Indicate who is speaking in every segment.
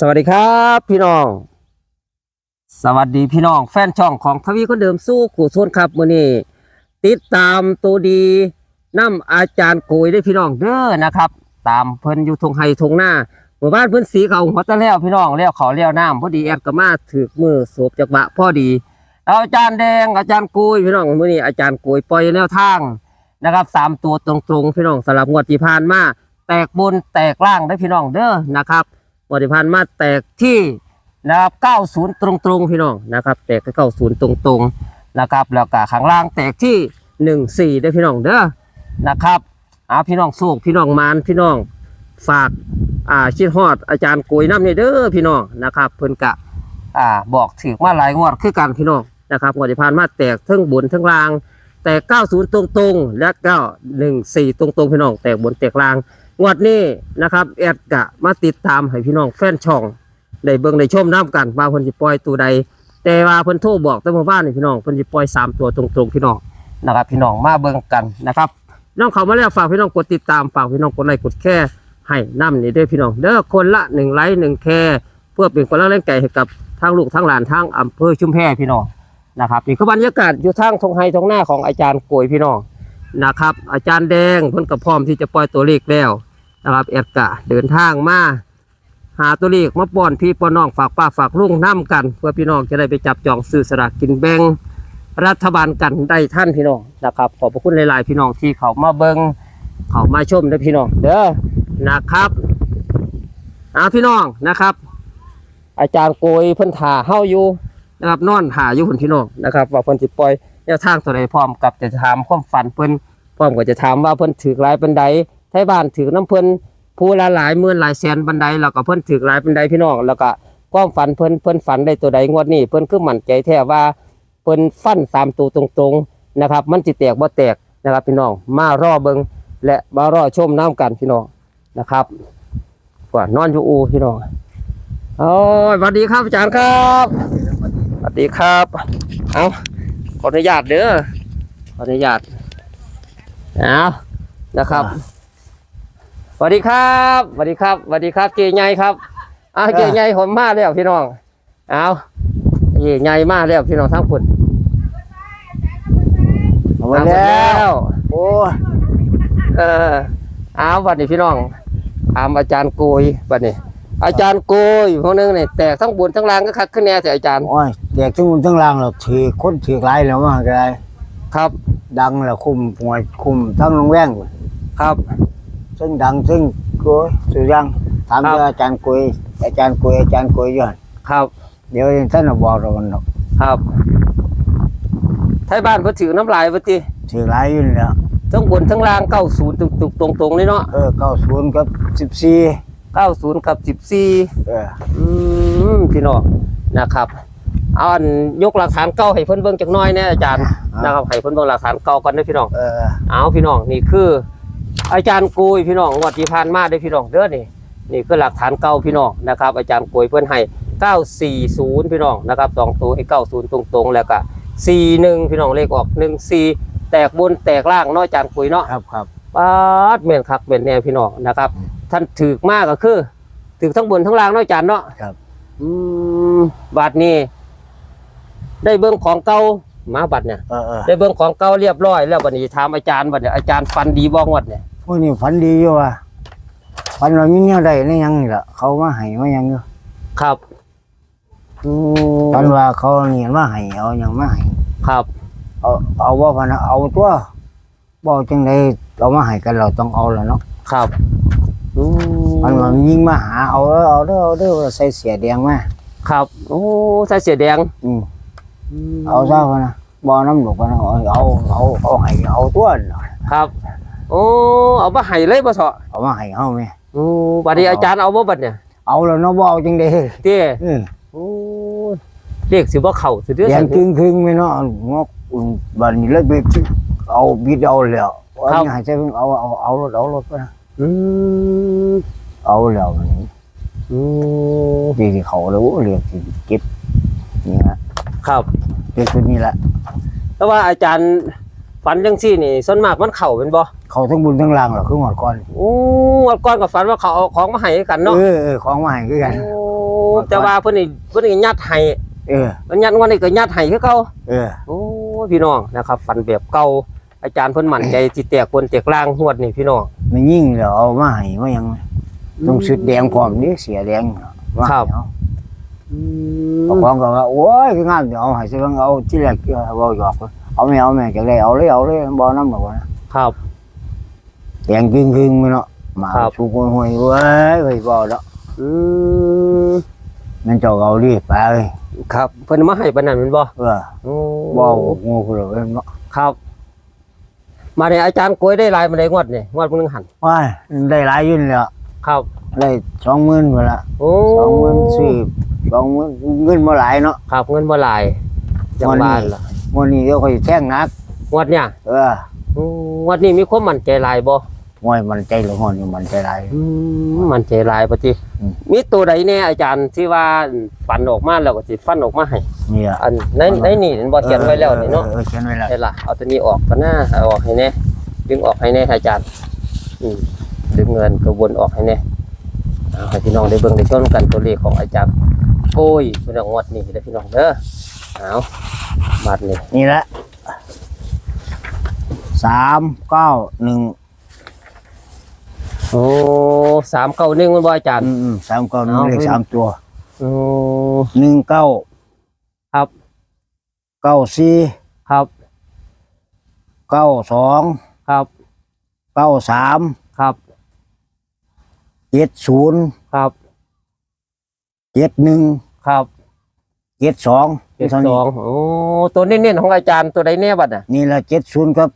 Speaker 1: สวัสดีครับพี่น้อง สวัสดีพี่น้อง แฟนช่องของทวีคนเดิมสู้ขู่ทนครับมือนี้ติดตามตัวดีน้ำอาจารย์โกยได้พี่น้องเด้อนะครับ ตามเพิ่นอยู่ทงไฮทงหน้าหมู่บ้านเพิ่นสีเขาหัวตะแล้วพี่น้องแล้วเขาแล้วน้ำพอดีแอดก็มาถือมือสวบจักบะพอดีแล้วอาจารย์แดงอาจารย์โกยพี่น้องมือนี้อาจารย์โกยปล่อยแนวทางนะครับสามตัวตรงๆพี่น้องสำหรับงวดที่ผ่านมาแตกบนแตกล่างได้พี่น้องเด้อนะครับ ปฏิพันธ์มาแตกที่นะครับ90 ตรงๆพี่น้องนะครับ แตกที่90 ตรงๆนะครับ แล้วก็ข้างล่างแตกที่ 14ได้อพี่น้องเด้อนะครับเอาพี่น้องโศกพี่น้องมานพี่น้องฝากอ่าชิดฮอดอาจารย์โกยน้ำนี่เด้อพี่น้องนะครับเพิ่นกะอ่าบอกถือมาหลายงวดคือกันพี่น้องนะครับงวดที่ผ่านมาแตกทั้งบนทั้งล่าง แตก 90 ตรงๆ และก็14 ตรงๆ พี่น้อง แตกบนแตกล่าง งวดนี้นะครับแอดกะมาติดตามให้พี่น้องแฟนช่องได้เบิ่งได้ชมน้ำกันว่าเพิ่นสิปล่อยตัวใด แต่ว่าเพิ่นโทรบอกแต่เมื่อวานนี่พี่น้องเพิ่นสิปล่อยสามตัวตรงๆพี่น้องนะครับ พี่น้องมาเบิ่งกันนะครับน้องเขามาแล้วฝากพี่น้องกดติดตามฝากพี่น้องกดไลค์กดแชร์ให้น้ำนี่ด้อพี่น้องเด้อคนละหนึ่งไลค์หนึ่งแชร์เพื่อเป็นคนละแรงใจให้กับทางลูกทางหลานทางอำเภอชุมแพพี่น้องนะครับนี่คือบรรยากาศอยู่ทางทงไฮทงหน้าของอาจารย์โกยพี่น้องนะครับ อาจารย์แดงเพิ่นก็พร้อมที่จะปล่อยตัวเลขแล้ว นะครับแอดกะเดินทางมาหาตัวเลขมาป้อนพี่ป้อนน้องฝากป้าฝากลุงน้ำกัน เพื่อพี่น้องจะได้ไปจับจองซื้อสลากกินแบ่งรัฐบาลกันได้ท่านพี่น้องนะครับ ขอบพระคุณหลายๆพี่น้องที่เขามาเบิงเขามาชมนะพี่น้องเด้อนะครับอาพี่น้องนะครับ อาจารย์โกยเพิ่นถ่าเฮาอยู่นะครับนอนถ่าอยู่เพิ่นพี่น้องนะครับ ว่าเพิ่นสิปล่อยแนวทางตัวใดพร้อมกับจะถามความฝันเพิ่นพร้อมกับจะถามว่าเพิ่นถือหลายเป็นใด ไทยบ้านถือน้ำเพิ่นผู้ละหลายหมื่นหลายแสนบันไดแล้วก็เพิ่นถือหลายบันไดพี่น้องแล้วก็ความฝันเพิ่นเพิ่นฝันได้ตัวใดงวดนี้เพิ่นคือมั่นใจแท้ว่าเพิ่นฟันสามตัวตรงๆนะครับ มันสิแตกบ่แตกนะครับพี่น้องมารอเบิงและมารอชมน้ำกันพี่น้องนะครับกว่านอนอยู่อูพี่น้องโอ้ยสวัสดีครับอาจารย์ครับสวัสดีครับเอาขออนุญาตเด้อขออนุญาตเอานะครับ สวัสดีครับสวัสดีครับสวัสดีครับเกยใหญ่ครับอ่าเกยใหญ่ผมมาแล้วพี่น้องเอาเกยใหญ่มาแล้วพี่น้องทั้งคน
Speaker 2: เอาไว้แล้วโอ้ย
Speaker 1: เออเอาวันนี้พี่น้องถามอาจารย์โกยวันนี้ อาจารย์โกยพวกนึงเนี่ยแตกทั้งบนทั้งล่างก็คักขึ้นแน่แต่อาจารย์
Speaker 2: โอ้ยแตกทั้งบนทั้งล่างหรอกถือคนถือหลายแล้วมาก็ได้
Speaker 1: ครับ
Speaker 2: ดังแล้วคุมหวยคุมทั้งโรงแว่ง
Speaker 1: ครับ
Speaker 2: ซึ่งดังซึ่งโกยสุดยังถาม
Speaker 1: ครับ
Speaker 2: เรื่องอาจารย์โกยอาจารย์โกยอาจารย์โกยย้อน
Speaker 1: ครับ
Speaker 2: เดี๋ยวท่านน่ะบอกเราหรอก
Speaker 1: ครับไทยบ้านเพิ่นถือน้ำลายเพิ่นติ
Speaker 2: ถือหลายอยู่แล้ว
Speaker 1: ทั้งบนทั้งล่างเก้าศูนย์ตุกๆตรงๆเลยเนาะ
Speaker 2: เออเก้าศูนย์กับสิบสี่
Speaker 1: เก้าศูนย์กับสิบสี่
Speaker 2: เออ
Speaker 1: อืมพี่น้องนะครับเอาอันยกหลักฐานเก่าให้เพิ่นเบิ่งจักหน้อยแน่อาจารย์นะครับให้เพิ่นเบิ่งหลักฐานเก่าก่อนเด้อพี่น้อง
Speaker 2: เออ
Speaker 1: เอาพี่น้องนี่คือ อาจารย์กุยพี่น้องงวดที่ผ่านมาเด้อพี่น้องเด้อนี่นี่คือหลักฐานเก่าพี่น้องนะครับ อาจารย์กุยเพิ่นให้940 พี่น้องนะครับสองตัวให้90 ตรงๆ แล้วก็41 พี่น้องเลขออก 14 แตกบนแตกล่างเนาะอาจารย์กุยเนาะ
Speaker 2: ครับครับ
Speaker 1: ปาดแม่นคักแม่นแน่พี่น้องนะครับ ท่านถือมากก็คือถือทั้งบนทั้งล่างเนาะอาจารย์เนาะ
Speaker 2: ครับ
Speaker 1: อืมบัตรนี้ ได้เบิ้งของเก่ามาบัตรเนี่ย
Speaker 2: เออเออ
Speaker 1: ได้เบิ้งของเก่าเรียบร้อย แล้วบัดนี้ถามอาจารย์บัดเนี่ยอาจารย์ฟันดีบ้องวัดเนี่ย
Speaker 2: พ วกนี้ฝันดีอยู่ว่ะฝันว่ามีแนวใดในยังนี่ล่ะเขามาให้มายังอยู่
Speaker 1: ครับอืม
Speaker 2: ฝันว่าเขาเนี่ยมาให้เอาหยังมาให้
Speaker 1: ครับ
Speaker 2: เอาเอาว่าพะนะเอาตัวบอกจังไดเอามาให้กันเราต้องเอาแล้วเนาะ
Speaker 1: ครับอื
Speaker 2: มันมันยิงมาหาเอาเด้อเอาเด้อเอาเด้อใส่เสียแดงมา
Speaker 1: ครับโอ้ใส่เสียแดง
Speaker 2: อืมเอาซะพะนะบ่น้ำหลกพะนะเอาเอาเอาเอาให้เอาตัวน่ะ
Speaker 1: ครับ โอ้เอามาให้เลยบ่เถาะ
Speaker 2: เอามาให้เฮาแม่
Speaker 1: โอ้บัดนี้อาจารย์เอาบ่บัดเนี่ย
Speaker 2: เอาแล้วเนาะบ่เอาจังได๋
Speaker 1: เต้
Speaker 2: เออ
Speaker 1: โอ้เลขสิบ่เข้าสิเด้อ
Speaker 2: แดงครึ่งๆแม่เนาะงอกอุ่นบัดนี้เลยไปเอาบิดเอาแล้วเอาให้ใส่เพิ่นเอาเอาเอารถเอารถพะนะ
Speaker 1: อืม
Speaker 2: เอาแล้วมัน
Speaker 1: อืม
Speaker 2: ดีที่เขาแล้วเรียกที่เก็บนี่ฮะ
Speaker 1: ครับ
Speaker 2: เรียกชุดนี้แหละ
Speaker 1: แต่ว่าอาจารย์ ฝันจังซี่นี่ส่วนมากมันเข้าเป็นบ่
Speaker 2: เขาทั้งบุญทั้งล่างหรอกคือหมดก่อน
Speaker 1: โอ้วันก่อนก็ฝันว่าเขาเอาของมาให้กันเนาะ
Speaker 2: เออเออของมาให้คือกัน
Speaker 1: โอ้แต่ว่าเพิ่นนี่เพิ่นนี่ยัดให้
Speaker 2: เออ
Speaker 1: มันยัดงวดนี้ก็ยัดให้คือเก่า
Speaker 2: เออ
Speaker 1: โอ้ยพี่น้องนะครับฝันแบบเก่าอาจารย์เพิ่นมั่นใจสิแตกบนแตกล่างงวดนี่พี่น้อง
Speaker 2: มันยิ่งแล้วเอามาให้ว่ายังต้องสุดแดงพร้อมนี่เสียแดงว่า
Speaker 1: ครับ
Speaker 2: เอา
Speaker 1: อื
Speaker 2: บาง
Speaker 1: ม
Speaker 2: คนก็ว่าโอ้ยคืองามเดี๋ยวเอาให้ซื้อเอาที่แรกเออเว้าหยอก เลยเอาไม่เอาแม่จากได้เอาเลยเอาเลยบ่นำบ่นะครับแดงครึ่งๆมื้อเนาะมา
Speaker 1: ครับ
Speaker 2: ชูกห้วยๆเว้ยเฮ้ยบ่ดอก
Speaker 1: อืม
Speaker 2: มันเจ้าเอาดิไปเอ้ย
Speaker 1: ครับเพิ่นมาให้ปานนั้นแม่นบ่
Speaker 2: เออ
Speaker 1: โอ้
Speaker 2: บ่งูพุ่นเลยเนาะ
Speaker 1: ครับ มาในอาจารย์โกยได้หลายมาได้งวดนี่งวดเพิ่งหัน
Speaker 2: ว้ายได้หลายอยุ่นแล้ว
Speaker 1: ครับ
Speaker 2: ได้20,000พุ่นละ
Speaker 1: โอ้
Speaker 2: 20,000สิ20,000เงินบ่หลายเนาะ
Speaker 1: ครับเงินบ่หลายจัง
Speaker 2: งวดนี้
Speaker 1: บ้านล่ะ
Speaker 2: วันนี้เดี๋ยวค่อยแท่งหนัก
Speaker 1: งวดเนี่ย
Speaker 2: เออ
Speaker 1: อืมงวดนี้มีความมั่นใจหลายบ่
Speaker 2: มวยมันใจเหลือหอนนี่มันใจหลาย
Speaker 1: อืมมั่นใจหลายปะติ
Speaker 2: อืม
Speaker 1: มีตัวใดแน่อาจารย์ที่ว่าฝันออกมาแล้วก็สิฟันออกมาให้
Speaker 2: นี่อะ
Speaker 1: อันในในนี่เห็นบ่เขียนไว้แล้วนี่เนาะ
Speaker 2: ออเขียนไว้แล้ว
Speaker 1: ได้ล่ะเอาตัวนี้ออกกันหน้าเอาออกให้แน่ดึงออกให้แน่อาจารย์อืมดึงเงินกระวนออกให้แน่เอาให้พี่น้องได้เบิ่งได้ชมกันตัวเลขของอาจารย์โอ้ยพี่น้องงวดนี้เด้อพี่น้องเด้อเอา บัดนี้
Speaker 2: นี่แหละสามเก้าหนึ่ง
Speaker 1: โอ้สามเก้าหนึ่งมันบ่อาจารย์
Speaker 2: อืมอืมสามเก้าหนึ่ง
Speaker 1: เอา
Speaker 2: เลข
Speaker 1: ขึ้น
Speaker 2: สามตัว
Speaker 1: โอ้
Speaker 2: หนึ่งเก้า
Speaker 1: ครับ
Speaker 2: เก้าสี่
Speaker 1: ครับ
Speaker 2: เก้าสอง
Speaker 1: ครับ
Speaker 2: เก้าสาม
Speaker 1: ครับ
Speaker 2: เจ็ดศูนย์
Speaker 1: ครับ
Speaker 2: เจ็ดหนึ่ง
Speaker 1: ครับ
Speaker 2: เจ็ดสอง
Speaker 1: เจ็ด
Speaker 2: ท่า
Speaker 1: ส
Speaker 2: นี้
Speaker 1: องโอ้ตัวเน้นๆของอาจารย์ตัวใดแน่บัดน่ะ
Speaker 2: นี่แหละเจ็ดศูนย์ครับ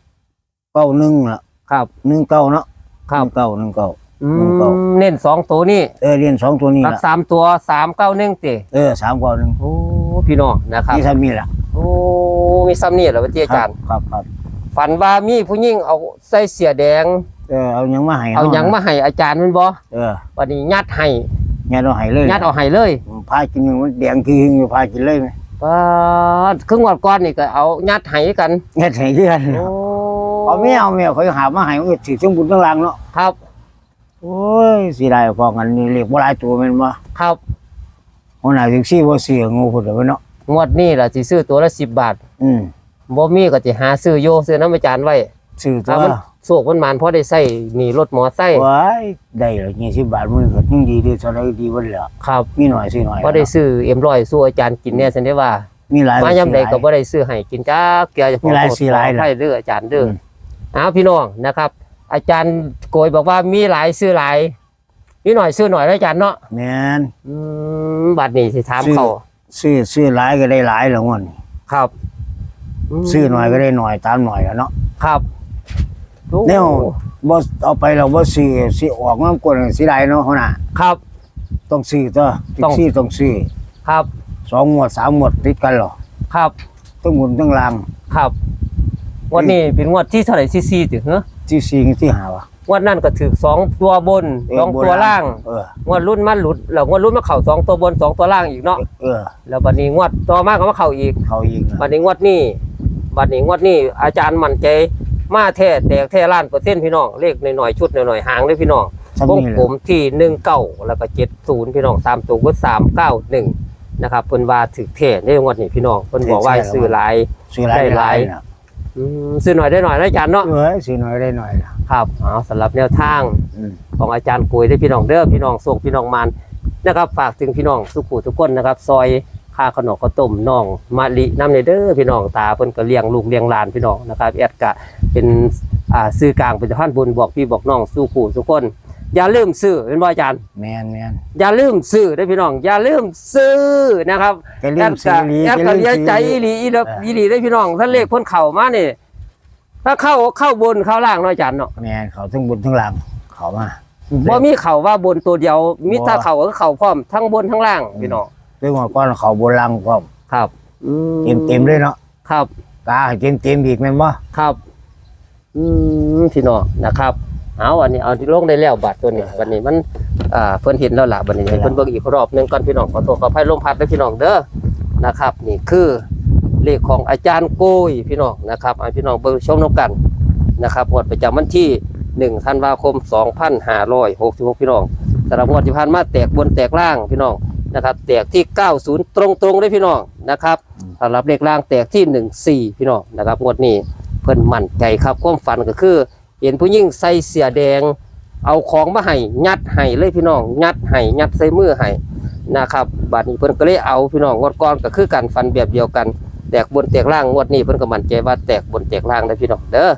Speaker 2: เก้าหนึ่งละ
Speaker 1: ครับ
Speaker 2: หนึ่งเก้าเนาะ
Speaker 1: ครับ
Speaker 2: หนึ่งเก้าหนึ่งเก้า
Speaker 1: อื
Speaker 2: หนึ่งเก้า
Speaker 1: มเน้นสองตัวนี่
Speaker 2: เออเรียนสองตัวนี้
Speaker 1: รัก
Speaker 2: ละ
Speaker 1: สามตัวสามเก้าหนึ่งเตะ
Speaker 2: เออสามเก้าหนึ่ง
Speaker 1: โอ้พี่น้องนะครับ
Speaker 2: นี่ทำนี่แหละ
Speaker 1: โอ้มีซ้ำนี่เหรอพระอาจารย์
Speaker 2: ครับครับ
Speaker 1: ฝันว่ามีผู้หญิงเอาใส่เสียแดง
Speaker 2: เออเอาหยังมาให้
Speaker 1: เอาหยังมาให้อาจารย์แมันบ่
Speaker 2: เออ
Speaker 1: วันนี้ยัดให้
Speaker 2: ยัดเอาให้เลย
Speaker 1: ยัดเอาให้เลย
Speaker 2: พากินมันแดงคือหึงอยู่พากินเลยไหม
Speaker 1: ปาดครึ่งวันก่อนนี่ก็เอายัดให้กัน
Speaker 2: ยัดให้เรื่อน
Speaker 1: โอ้
Speaker 2: เอาไม่เอาไม่เอาเขาหามาให้มันก็ถือทั้งบุญทั้งลางเนาะ
Speaker 1: ครับ
Speaker 2: โอ้ยสิได้พอกันนี่เรียกว่าหลายตัวแมันมา
Speaker 1: ครับ
Speaker 2: หัวหน้าแท็กซี่บ่เสียงูพุ่นเด้อเนาะ
Speaker 1: งวดนี้ล่ะสิซื้อตัวละสิบบาท
Speaker 2: อืม
Speaker 1: บ่มีก็สิหาซื้อโยซื้อน้ำอาจารย์ไว้
Speaker 2: ซื้อตั
Speaker 1: ถ้าวมัน โศกมันมานพอได้ใส่หนีรถมอไซค์
Speaker 2: ว้ายได้แล้ว20บาทมันก็ยังดีเด้อเท่าใดดีเบิ่แล้ว
Speaker 1: ครับ
Speaker 2: มีหน่อยสิหน่อย
Speaker 1: พอได้ซื้อเอ็มร้อยสู้อาจารย์กินเนี่ยฉันได้ว่า
Speaker 2: มีหลาย
Speaker 1: มายามใดก็บ่ได้ซื้อให้กินจ้าเกลือจะ
Speaker 2: มีหลายสีหลาย
Speaker 1: ให้เด้ออาจารย์เด้ออ
Speaker 2: ม
Speaker 1: เอาพี่น้องนะครับ อาจารย์โกยบอกว่ามีหลายซื้อหลายมีหน่อยซื้อหน่อยแล้วอาจารย์เนาะ
Speaker 2: แม่น
Speaker 1: อืมบัดนี้สิถาม
Speaker 2: ซื้อ
Speaker 1: เขา
Speaker 2: ซื้อซื้อหลายก็ได้หลายแล้วงอนนี้
Speaker 1: ครับม
Speaker 2: ซื้อหน่อยก็ได้หน่อยตามหน่อยแล้วเนาะ
Speaker 1: ครับโอ้
Speaker 2: แนวบ่เอาไปเราบ่ซื้อสิออกมันกวนสิได้เนาะหัวหน้า
Speaker 1: ครับ
Speaker 2: ต้องซื้อตัว
Speaker 1: ต้อง
Speaker 2: ซื้อต้องซื้อ
Speaker 1: ครับ
Speaker 2: สองหมวดสามหมวดติดกันเหรอ
Speaker 1: ครับ
Speaker 2: ทั้งหมุนทั้งลาง
Speaker 1: ครับงวันนี้เป็นงวดที่เท่าไหร่ที่สี่ถึงเหรอ
Speaker 2: ที่สี่ที่หาวะ
Speaker 1: งวดนั่นก็ถือสองตัวบน
Speaker 2: เออ
Speaker 1: สองตัวล่าง
Speaker 2: เออ
Speaker 1: งวดรุ่นมันหลุดแล้วงวดรุ่นมาเข่าสองตัวบนสองตัวล่างอีกเนาะ
Speaker 2: เออ
Speaker 1: แล้วบัดนี้งวดต่อมาก็มาเข่าอีก
Speaker 2: เขายิง
Speaker 1: บัดนี้งวดนี้บัดนี้งวดนี้อาจารย์มั่นใจ มาแท้แตกแท้ล้านเปอร์เซ็นต์พี่น้องเลขหน่อยๆชุดหน่อยๆหางเลยพี่น้อง
Speaker 2: สัก
Speaker 1: วง
Speaker 2: นี่แห
Speaker 1: ผ
Speaker 2: ละ
Speaker 1: มที่หนึ่งเก้าแล้วก็เจ็ดศูนย์พี่น้องสามตัวก็สามเก้าหนึ่งนะครับเพิ่นว่าถือเทศในงวดนี้พี่น้องเพิ่นบอกว่าให้ซื้อหลาย
Speaker 2: ซื้อหลาย
Speaker 1: ได้
Speaker 2: ได้
Speaker 1: ห
Speaker 2: ห
Speaker 1: ลา
Speaker 2: ลายยนะ
Speaker 1: อืมซื้อหน่อยได้หน่อยนะอาจารย์เนาะ
Speaker 2: เออซื้อหน่อยได้หน่อยนะครับ
Speaker 1: เอาสำหรับแนวทาง
Speaker 2: อืม
Speaker 1: ของอาจารย์กุยได้พี่น้องเด้อพี่น้องส่งพี่น้องมานนะครับ ฝากถึงพี่น้องสุขุทุกคนนะครับ ซอย ค่าขนมข้าวต้มน้องมะลิน้ำในเด้อพี่น้องตาเพิ่นก็เลี้ยงลูกเลี้ยงหลานพี่น้องนะครับแอดกะเป็นอ่าซื้อกลางเป็นท่านบุญบอกพี่บอกน้องสู้ขู่ทุกคน อย่าลืมซื้อเป็นบ่อาจารย์
Speaker 2: แมนแมน
Speaker 1: อย่าลืมซื้อได้อพี่น้อง อย่าลืมซื้อนะครับ
Speaker 2: จะลื
Speaker 1: แอ
Speaker 2: ม
Speaker 1: ด
Speaker 2: ซื้
Speaker 1: กะ
Speaker 2: อลี
Speaker 1: แอด
Speaker 2: จะ
Speaker 1: กะ
Speaker 2: ลืม
Speaker 1: เลี้ยง
Speaker 2: ซื้อ
Speaker 1: ใจอีหลีอีหลีอีหลีได้อพี่น้องถ้าเลขคนเข่ามานี่ถ้าเข้าเข้าบนเข้าล่างเนาะอาจารย์เนาะ
Speaker 2: แมนเขาทั้งบนทั้งล่างเขามา
Speaker 1: บ่มีเข่าว่าบนตัวเดียวมี
Speaker 2: บ่
Speaker 1: ถ้าเข่าก็เข่าพร้อมทั้งบนทั้งล่างพี่น้อง
Speaker 2: เรื่องว่าก้อนเขาบนล่างก็
Speaker 1: ครับ
Speaker 2: เต็มเต็มๆเลยเนาะ
Speaker 1: ครับ
Speaker 2: กาให้เต็มเต็มๆอีกแม่นบ่
Speaker 1: ครับ อืมพี่น้องนะครับ เอาอันนี้เอาที่ลงได้แล้วบัตรตัวนี้วันนี้มันอ่าเพิ่นเห็นแล้วล่ะวันนี้ให้เพิ่นเบิ่งอีกรอบหนึงก่อนพี่น้องขอโทษขออภัยลมพัดด้วยพี่น้องเด้อนะครับ นี่คือเลขของอาจารย์โกยพี่น้องนะครับให้พี่น้องเบิ่งชมนกันนะครับงวดประจำวันที่1ธันวาคม 2566พี่น้องสำหรับงวดที่ผ่านมาแตกบนแตกล่างพี่น้อง นะครับ แตกที่ 90 ตรงๆได้พี่น้องนะครับสำหรับเลขล่างแตกที่ 14 พี่น้องนะครับงวดนี้เพิ่นมั่นใจครับความฝันก็คือ เห็นผู้หญิงใส่เสื้อแดง เอาของมาให้ยัดให้เลยพี่น้องยัดให้ยัดใส่มือให้นะครับบัดนี้เพิ่นก็เลยเอาพี่น้องงวดก่อนก็คือกันฟันแบบเดียวกัน แตกบนแตกล่างงวดนี้เพิ่นก็มั่นใจว่าแตกบนแตกล่างได้พี่น้องเด้อ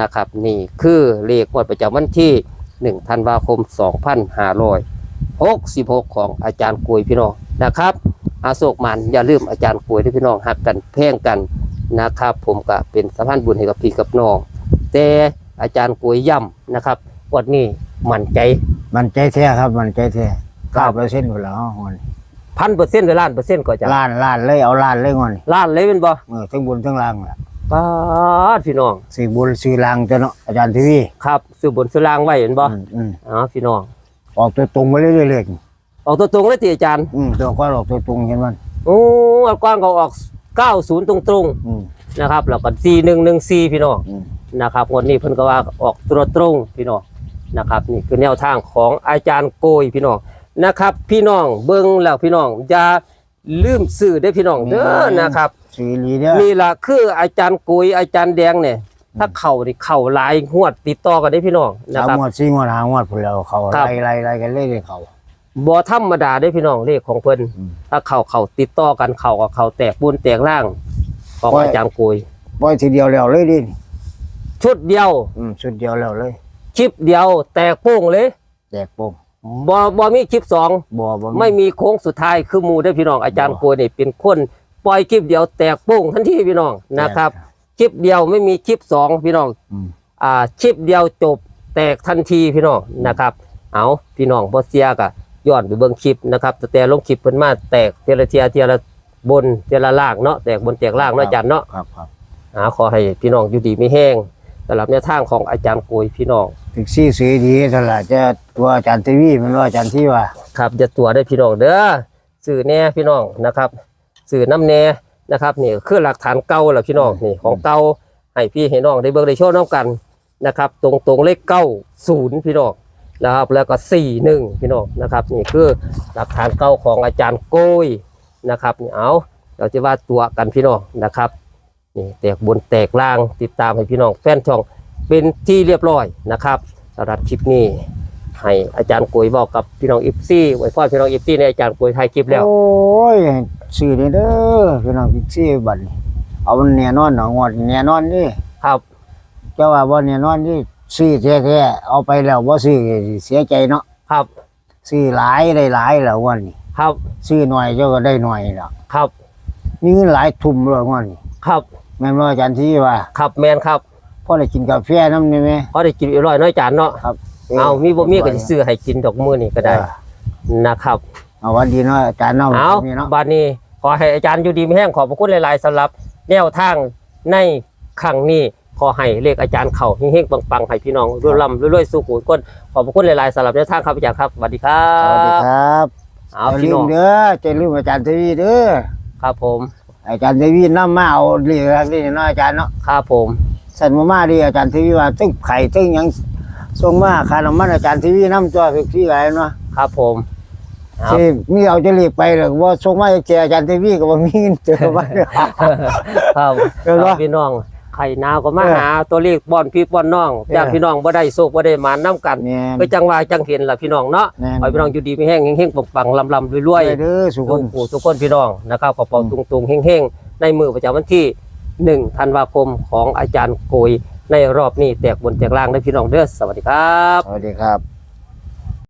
Speaker 1: นะครับ นี่คือเลขงวดประจำวันที่1ธันวาคม 2566 ของอาจารย์กวยพี่น้องนะครับ อาโศกมันอย่าลืมอาจารย์กวยด้วยพี่น้องหักกันแพ่งกันนะครับ ผมก็เป็นสะพานบุญให้กับพี่กับน้องแต่อาจารย์กวยย่ำนะครับวันนี้มั่นใจ
Speaker 2: มันใจแท้ครับ มันใจแท้
Speaker 1: ครั
Speaker 2: เก้า
Speaker 1: บ
Speaker 2: เปอร์เซ็นต์หมดแล้วงอน
Speaker 1: พันเปอร์เซ็นต์หรือล้านเปอร์เซ็นต์ก็จะ
Speaker 2: ล้านล้านเลยเอาล้านเลยงอน
Speaker 1: ล้านเลยเป็นบ่
Speaker 2: เออทั้งบุญทั้งล่างแหละ
Speaker 1: ป้าดพี่น้อง
Speaker 2: สี่บุญสี่ล่างเจ้าเนาะอาจารย์ทีวี
Speaker 1: ครับซื้อบนซื้อล่างไว้เห็นบ่
Speaker 2: อืมอืม
Speaker 1: อ๋อพี่น้อง
Speaker 2: ออกตัวตรงไปเรื่อยๆเลย
Speaker 1: ออกตัวตรงเลยติอาจารย์
Speaker 2: อืมตัวก็ออกตัวตรงเห็นมัน
Speaker 1: โอ้เอากว้างก็ออก90ตรงตรง
Speaker 2: อืม
Speaker 1: ๆนะครับแล้วก็4114พี่น้อง
Speaker 2: อืม
Speaker 1: นะครับงวันนี้เพิ่นก็ว่าออกตัวตรงพี่น้องนะครับนี่คือแนวทางของอาจารย์โกยพี่น้องนะครับ พี่น้องเบิ่งแล้วพี่น้องอย่าลืมซื้อได้อพี่น้องเด้อนะครับ
Speaker 2: สีลีเด้อ
Speaker 1: นี่ล่ะคืออาจารย์โกยอาจารย์แดงเนี่ย ถ้าเข่านี่เข่าหลายงวดติดต่อกันได้อพี่น้องนะ
Speaker 2: สาม
Speaker 1: ครับ
Speaker 2: งวดสี่งวดห้างวดพุ่นแล้วเขา
Speaker 1: ครับ
Speaker 2: ไล่ไล่ไล่กันเรื่อยๆเขา
Speaker 1: บ่ธรรมดาได้อพี่น้องเลขของเพิ่น
Speaker 2: อืม
Speaker 1: ถ้าเข่าเข่าติดต่อกันเข่ากับเข่าแตกบุญแตกล่าง ของ
Speaker 2: โอ้ย
Speaker 1: อาจารย์โกย
Speaker 2: ปล่อยทีเดียวแล้วเลยดิ
Speaker 1: ชุดเดียว
Speaker 2: อืมสุดเดียวแล้วเลย
Speaker 1: คลิปเดียวแตกโป้งเลย
Speaker 2: แจกโป่ง
Speaker 1: บ่บ่มีคลิปสอง
Speaker 2: บ่บ่
Speaker 1: ไม่มีโค้งสุดท้ายคือหมูได้อพี่น้องอาจารย์
Speaker 2: บ่
Speaker 1: โกยนี่เป็นคนปล่อยคลิปเดียวแตกโป้งทันทีพี่น้องนะครับ คลิปเดียวไม่มีคลิปสองพี่น้อง
Speaker 2: อืม
Speaker 1: อ่าคลิปเดียวจบแตกทันทีพี่น้องนะครับ เอาพี่น้องบ่เสียกะย้อนไปเบิ่งคลิปนะครับแต่แต่ลงคลิปเพิ่นมาแตกเทยละเทียเทียละบนเทียละล่างเนาะแตกบนแตกล่างเนาะอาจารย์เนาะ
Speaker 2: ครับครับ
Speaker 1: อ่าขอให้พี่น้องอยู่ดีมีแห้งสำหรับแนวทางของอาจารย์โกยพี่น้อง
Speaker 2: ถึกซี่สีดีเท่าไหร่จะตัวอาจารย์ทีวีมันว่าอาจารย์ที่ว่า
Speaker 1: ครับจะตัวได้พี่น้องเด้อสื่อแน่พี่น้องนะครับ สื่อน้ำแน่ นะครับนี่คือหลักฐานเก่าแหละพี่น้องนี่ของเก่าให้พี่ให้น้องได้เบิ่งได้โชว์น้ำกันนะครับ ตรงตรงๆเลขเก้าศูนย์พี่น้องนะครับแล้วก็สี่หนึ่งพี่น้องนะครับ นี่คือหลักฐานเก่าของอาจารย์โก้ยนะครับนี่เอาเราจะว่าตัวกันพี่น้องนะครับนี่แตกบนแตกล่างติดตามให้พี่น้องแฟนช่องเป็นที่เรียบร้อยนะครับสำหรับคลิปนี้ ให้อาจารย์กุยบอกกับพี่น้องอิฟซี่ไว้พ่อพี่น้องอิฟซี่ในอาจารย์กุยถ่ายคลิปแล้ว
Speaker 2: โอ้ยสื่อนี่เด้อพี่น้องพิกซี่บัดนี้เอามันแน่นอนเนาะงวดแน่นอนนี่
Speaker 1: ครับ
Speaker 2: เจ้าว่าบ่แน่นอนนี่ซื้อแท้ๆเอาไปแล้วบ่ซื้อเสียใจเนาะ
Speaker 1: ครับ
Speaker 2: ซื้อหลายได้หลายแล้วงวันนี้
Speaker 1: ครับ
Speaker 2: ซื้อหน่อยเจ้าก็ได้หน่อยแล้ว
Speaker 1: ครับ
Speaker 2: มีเงินหลายทุ่มเลยงวันนี้
Speaker 1: ครับ
Speaker 2: แม่นว่าอาจารย์ที่ว่า
Speaker 1: ครับแมนครับ
Speaker 2: พ่อได้กินกาแฟน้ำนี่ไหม
Speaker 1: พอได้กินอีกร้อยน้อยจานเนาะ
Speaker 2: ครับ
Speaker 1: เอามีบ่มีก็จะซื้อให้กินดอกมือนี่ก็ได้
Speaker 2: เออ
Speaker 1: นะครับ
Speaker 2: เอาวันดีเนาะอาจารย์เนาะ
Speaker 1: เอา
Speaker 2: นี่เนาะ
Speaker 1: บัดนี้ขอให้อาจารย์อยู่ดีมีแห้งขอบพระคุณหลายๆสำหรับ แนวทางในครั้งนี้ขอให้เลขอาจารย์เข่าเฮงๆปังๆให้พี่น้องรวยร่ำรวยๆสุขุก้นขอบพระคุณหลายๆสำหรับแนวทางครับอาจารย์ครับสวัสดีครั
Speaker 2: สวัสดี
Speaker 1: บ
Speaker 2: ครับ
Speaker 1: เอา
Speaker 2: อย่า
Speaker 1: พี่
Speaker 2: ลื
Speaker 1: น้อ
Speaker 2: ม
Speaker 1: ง
Speaker 2: เด้อจะลืมอาจารย์ทีวีเด้อ
Speaker 1: ครับผม
Speaker 2: อาจารย์ทีวีนำมาเอาเรียกนี่เนาะอาจารย์เนาะ
Speaker 1: ครับผม
Speaker 2: สันมามาดีอาจารย์ทีวีว่าตึ้งไข่ตึ้งหยัง ส่งมาค่าน้ำมันอาจารย์ทีวีนำตัวทุกที่ไงเนาะ
Speaker 1: ครับผมเอา
Speaker 2: ที่มีเอาจะเรียกไปหรือว่าส่งมาแจกอาจารย์ทีวีก็บ่มีเงินเจอบ้าน
Speaker 1: ครับ
Speaker 2: เออ
Speaker 1: ครับพี่น้องไข่นาวก็มา
Speaker 2: เออ
Speaker 1: หาตัวเลขบอนพี่บอนน้อง
Speaker 2: เออ
Speaker 1: ญาติพี่น้องบ่ได้โชคบ่ได้หมานน้ำกัน
Speaker 2: แม่น
Speaker 1: ก็จังว่าจังเห็นล่ะพี่น้องเนาะ
Speaker 2: แม่น
Speaker 1: ขอให้พี่น้องอยู่ดีมีแห้งเฮงๆปังๆลำๆรวย
Speaker 2: ไปเด้อสุ
Speaker 1: ๆ
Speaker 2: ค
Speaker 1: ทุ
Speaker 2: น
Speaker 1: กผู้ทุกคนพี่น้องนะครับขอเป่า
Speaker 2: อืม
Speaker 1: ตุงๆเฮงๆ ในมือประจำวันที่1ธันวาคมของอาจารย์โกย ในรอบนี้แตกบนแตกล่างได้พี่น้องเด้อสวัสดีครับ
Speaker 2: สวัสดีครับ